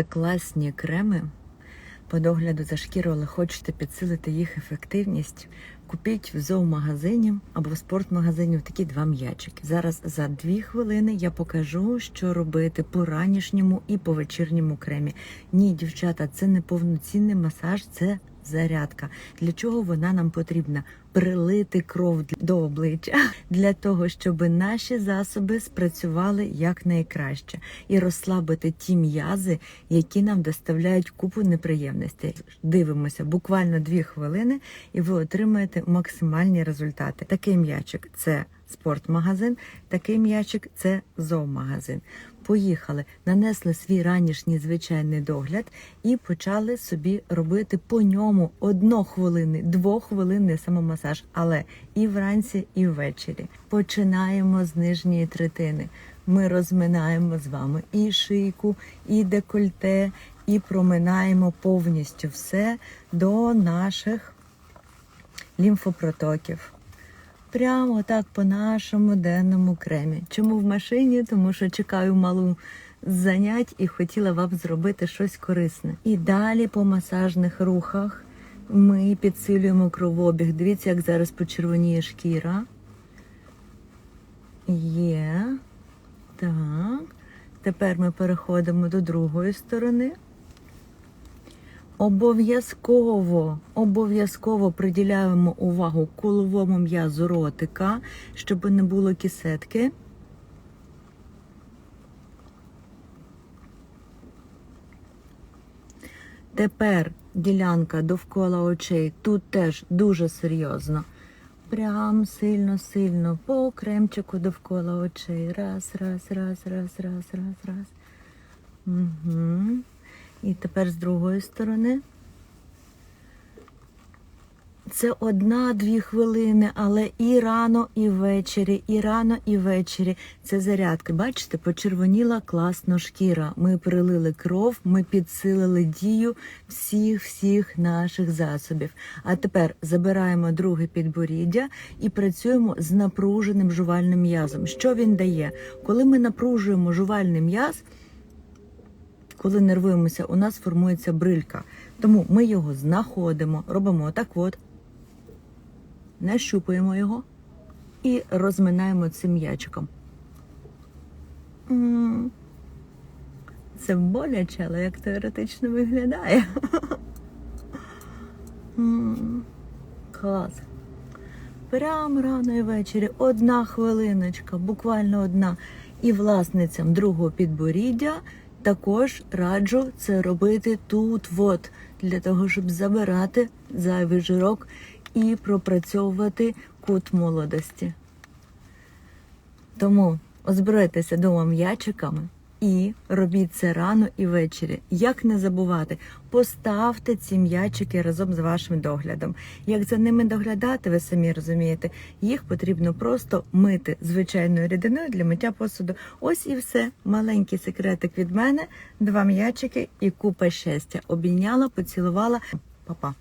Це класні креми по догляду за шкірою, але хочете підсилити їх ефективність. Купіть в зоомагазині або в спортмагазині такі два м'ячики. Зараз за дві хвилини я покажу, що робити по ранішньому і по вечірньому кремі. Ні, дівчата, це не повноцінний масаж, це зарядка. Для чого вона нам потрібна? Прилити кров до обличчя для того, щоб наші засоби спрацювали якнайкраще і розслабити ті м'язи, які нам доставляють купу неприємностей. Дивимося буквально дві хвилини, і ви отримаєте максимальні результати. Такий м'ячик це спортмагазин, такий м'ячик це зоомагазин. Поїхали, нанесли свій ранішній звичайний догляд і почали собі робити по ньому однохвилинний, двохвилинний самомасаж, але і вранці, і ввечері. Починаємо з нижньої третини. Ми розминаємо з вами і шийку, і декольте, і проминаємо повністю все до наших лімфопротоків. Прямо так по нашому денному кремі. Чому в машині? Тому що чекаю малу занять і хотіла вам зробити щось корисне. І далі по масажних рухах ми підсилюємо кровообіг. Дивіться, як зараз почервоніє шкіра. Є. Так. Тепер ми переходимо до другої сторони. Обов'язково, обов'язково приділяємо увагу коловому м'язу ротика, щоб не було кісетки. Тепер ділянка довкола очей тут теж дуже серйозно. Прям сильно-сильно по кремчику довкола очей. Раз, раз, раз, раз, раз, раз, раз. Угу. І тепер з другої сторони. Це одна-дві хвилини, але і рано, і ввечері, і рано, і ввечері. Це зарядка. Бачите, почервоніла класно шкіра. Ми прилили кров, ми підсилили дію всіх всіх наших засобів. А тепер забираємо друге підборіддя і працюємо з напруженим жувальним м'язом. Що він дає? Коли ми напружуємо жувальний м'яз, коли нервуємося, у нас формується брилька. Тому ми його знаходимо, робимо отак от, нащупуємо його і розминаємо цим м'ячиком. Це боляче, але як теоретично виглядає. Клас. Прямо рано і ввечері одна хвилиночка, буквально одна. І власницям другого підборіддя також раджу це робити тут-вот, для того, щоб забирати зайвий жирок і пропрацьовувати кут молодості. Тому озбройтеся дома м'ячиками і робіть це рано і ввечері. Як не забувати, поставте ці м'ячики разом з вашим доглядом. Як за ними доглядати, ви самі розумієте, їх потрібно просто мити звичайною рідиною для миття посуду. Ось і все. Маленький секретик від мене, два м'ячики і купа щастя. Обійняла, поцілувала. Па-па.